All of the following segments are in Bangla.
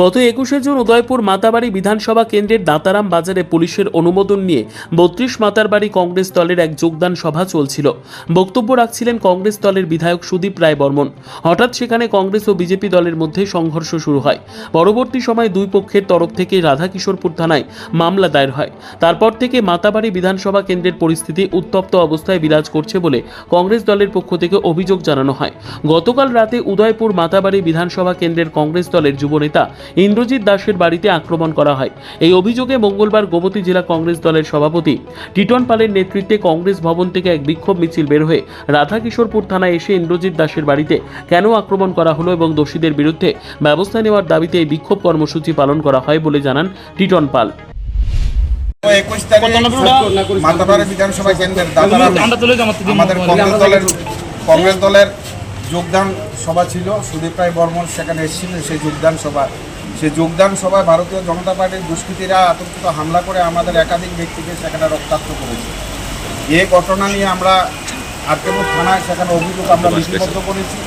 গত একুশে জুন উদয়পুর মাতাবাড়ি বিধানসভা কেন্দ্রের দাতারাম বাজারে পুলিশের অনুমোদন নিয়ে বত্রিশ মাতারবাড়ি কংগ্রেস দলের এক যোগদান সভা চলছিল। বক্তব্য রাখছিলেন কংগ্রেস দলের বিধায়ক সুদীপ রায় বর্মন। হঠাৎ সেখানে কংগ্রেস ও বিজেপি দলের মধ্যে সংঘর্ষ শুরু হয়। পরবর্তী সময় দুই পক্ষের তরফ থেকে রাধাকিশোরপুর থানায় মামলা দায়ের হয়। তারপর থেকে মাতাবাড়ি বিধানসভা কেন্দ্রের পরিস্থিতি উত্তপ্ত অবস্থায় বিরাজ করছে বলে কংগ্রেস দলের পক্ষ থেকে অভিযোগ জানানো হয়। গতকাল রাতে উদয়পুর মাতাবাড়ি বিধানসভা কেন্দ্রের কংগ্রেস দলের যুবনেতা ইন্দ্রজিৎ দাসের বাড়িতে আক্রমণ করা হয়। এই অভিযোগে মঙ্গলবার গোমতী জেলা কংগ্রেস দলের সভাপতি টিটন পালের নেতৃত্বে কংগ্রেস ভবন থেকে এক বিক্ষোভ মিছিল বের হয়ে রাধাকিশোরপুর থানায় এসে ইন্দ্রজিৎ দাসের বাড়িতে কেন আক্রমণ করা হলো এবং দোষীদের বিরুদ্ধে ব্যবস্থা নেওয়ার দাবিতে এই বিক্ষোভ কর্মসূচি পালন করা হয় বলে জানান টিটন পাল। একুশ তারিখ মাতাবাড়ি বিধানসভা কেন্দ্রের আমাদের কংগ্রেস দলের কংগ্রেস দলের যোগদান সভা ছিল সুদীপ রায় বর্মন সেখানে এসেছিলেন সেই যোগদান সভা। সেই যোগদান সভায় ভারতীয় জনতা পার্টির দুষ্কৃতীরা আতঙ্কিত হামলা করে আমাদের একাধিক ব্যক্তিকে সেখানে রক্তাক্ত করেছে। এই ঘটনা নিয়ে আমরা আর্কেপুর থানায় সেখানে অভিযোগ আমরা লিপিবদ্ধ করেছি।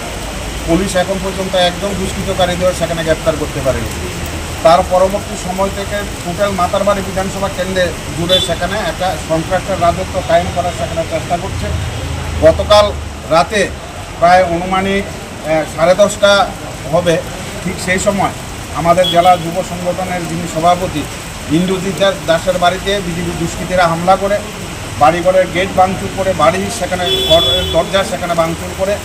পুলিশ এখন পর্যন্ত একদম দুষ্কৃতকারীদের সেখানে গ্রেপ্তার করতে পারেনি। তার পরবর্তী সময় থেকে টোটাল মাতারবাড়ি বিধানসভা কেন্দ্রে জুড়ে সেখানে একটা কন্ট্রাক্টর রাজত্ব কায়েম করার সেখানে চেষ্টা করছে। গতকাল রাতে প্রায় অনুমানিক সাড়ে দশটা হবে। ঠিক সেই সময় আমাদের জেলা যুব সংগঠনের যিনি সভাপতি, ইন্দ্রজিৎ দাস- দাসের বাড়িতে বিজেপি দুষ্কৃতীরা হামলা করে, বাড়িঘরের গেট ভাঙচুর করে, বাড়ি সেখানে ঘরের দরজা সেখানে ভাঙচুর করে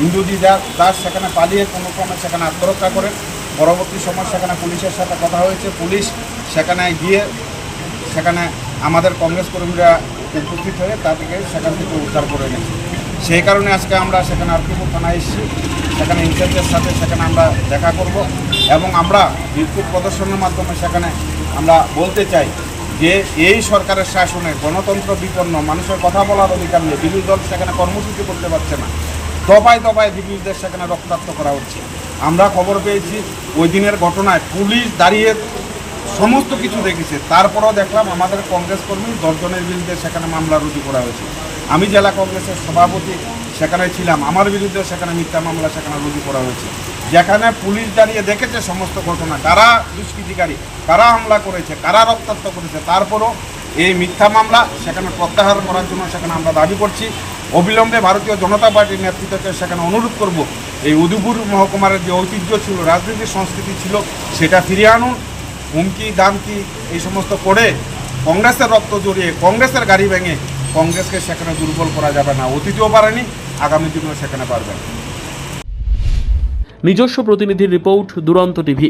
ইন্দুজি দাস সেখানে পালিয়ে কোনো ক্রমে সেখানে আত্মরক্ষা করেন। পরবর্তী সময় সেখানে পুলিশের সাথে কথা হয়েছে। পুলিশ সেখানে গিয়ে সেখানে আমাদের কংগ্রেস কর্মীরা উপস্থিত হয়ে তাদেরকে সেখান থেকে উদ্ধার করে এনেছে সেই কারণে আজকে আমরা সেখানে আরকিপুর থানায় এসেছি। সেখানে ইনচার্জের সাথে সেখানে আমরা দেখা করব এবং আমরা বিক্ষোভ প্রদর্শনের মাধ্যমে সেখানে আমরা বলতে চাই যে এই সরকারের শাসনে গণতন্ত্র বিপন্ন মানুষের কথা বলার অধিকার নেই। বিরোধী দল সেখানে কর্মসূচি করতে পারছে না। দফায় দফায় বিরোধীদের সেখানে রক্তাক্ত করা হচ্ছে। আমরা খবর পেয়েছি, ওই দিনের ঘটনায় পুলিশ দাঁড়িয়ে সমস্ত কিছু দেখেছে। তারপরও দেখলাম আমাদের কংগ্রেস কর্মী দশজনের বিরুদ্ধে সেখানে মামলা রুজু করা হয়েছে। আমি জেলা কংগ্রেসের সভাপতি, সেখানে ছিলাম। আমার বিরুদ্ধে সেখানে মিথ্যা মামলা, সেখানে রুজু করা হয়েছে। যেখানে পুলিশ দাঁড়িয়ে দেখেছে সমস্ত ঘটনা, কারা দুষ্কৃতিকারী, কারা হামলা করেছে, কারা রক্তাক্ত করেছে, তারপরও এই মিথ্যা মামলা সেখানে প্রত্যাহার করার জন্য সেখানে আমরা দাবি করছি। অবিলম্বে ভারতীয় জনতা পার্টির নেতৃত্বকে সেখানে অনুরোধ করব, এই উদয়পুর মহকুমার যে ঐতিহ্য ছিল রাজনীতির সংস্কৃতি ছিল, সেটা ফিরিয়ে আনুন। হুমকি, দামকি, এই সমস্ত করে কংগ্রেসের রক্ত জড়িয়ে, কংগ্রেসের গাড়ি ভেঙে কংগ্রেসকে সেখানে দুর্বল করা যাবে না। অতীতেও পারেনি, আগামী দিনেও সেখানে পারবে নিজস্ব প্রতিনিধির রিপোর্ট দুরন্ত টিভি।